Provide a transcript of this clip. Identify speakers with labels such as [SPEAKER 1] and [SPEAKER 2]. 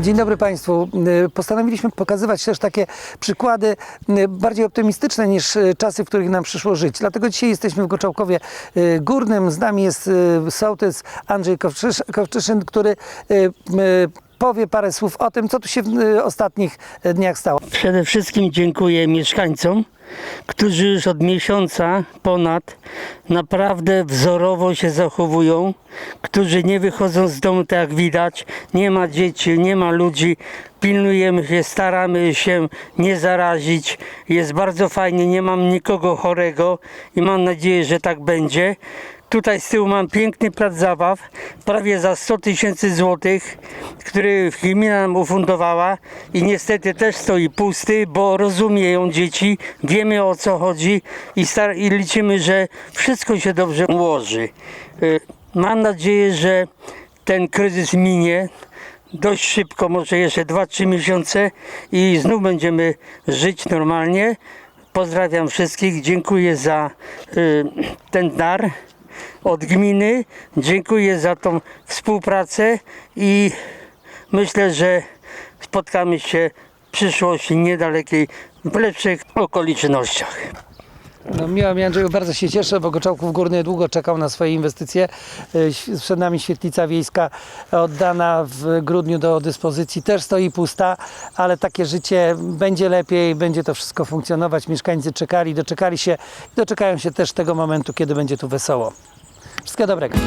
[SPEAKER 1] Dzień dobry Państwu. Y, Postanowiliśmy pokazywać też takie przykłady y, bardziej optymistyczne niż czasy, w których nam przyszło żyć. Dlatego dzisiaj jesteśmy w Goczałkowie Górnym. Z nami jest sołtys Andrzej Kowczysz, Kowczyszyn, który powie parę słów o tym, co tu się w y, ostatnich y, dniach stało.
[SPEAKER 2] Przede wszystkim dziękuję mieszkańcom, którzy już od miesiąca ponad naprawdę wzorowo się zachowują, którzy nie wychodzą z domu tak jak widać, nie ma dzieci, nie ma ludzi, pilnujemy się, staramy się nie zarazić, jest bardzo fajnie, nie mam nikogo chorego i mam nadzieję, że tak będzie. Tutaj z tyłu mam piękny plac zabaw, prawie za 100 tysięcy złotych, który gmina nam ufundowała i niestety też stoi pusty, bo rozumieją dzieci, wiemy o co chodzi i, i liczymy, że wszystko się dobrze ułoży. Y, Mam nadzieję, że ten kryzys minie dość szybko, może jeszcze 2-3 miesiące i znów będziemy żyć normalnie. Pozdrawiam wszystkich, dziękuję za y, ten dar od gminy. Dziękuję za tą współpracę i myślę, że spotkamy się w przyszłości niedalekiej w lepszych okolicznościach.
[SPEAKER 1] No, miło mi Andrzeju, bardzo się cieszę, bo Goczałków Górny długo czekał na swoje inwestycje. Ś- Przed nami świetlica wiejska oddana w grudniu do dyspozycji, też stoi pusta, ale takie życie będzie lepiej, będzie to wszystko funkcjonować. Mieszkańcy czekali, doczekali się i doczekają się też tego momentu, kiedy będzie tu wesoło. Wszystkiego dobrego.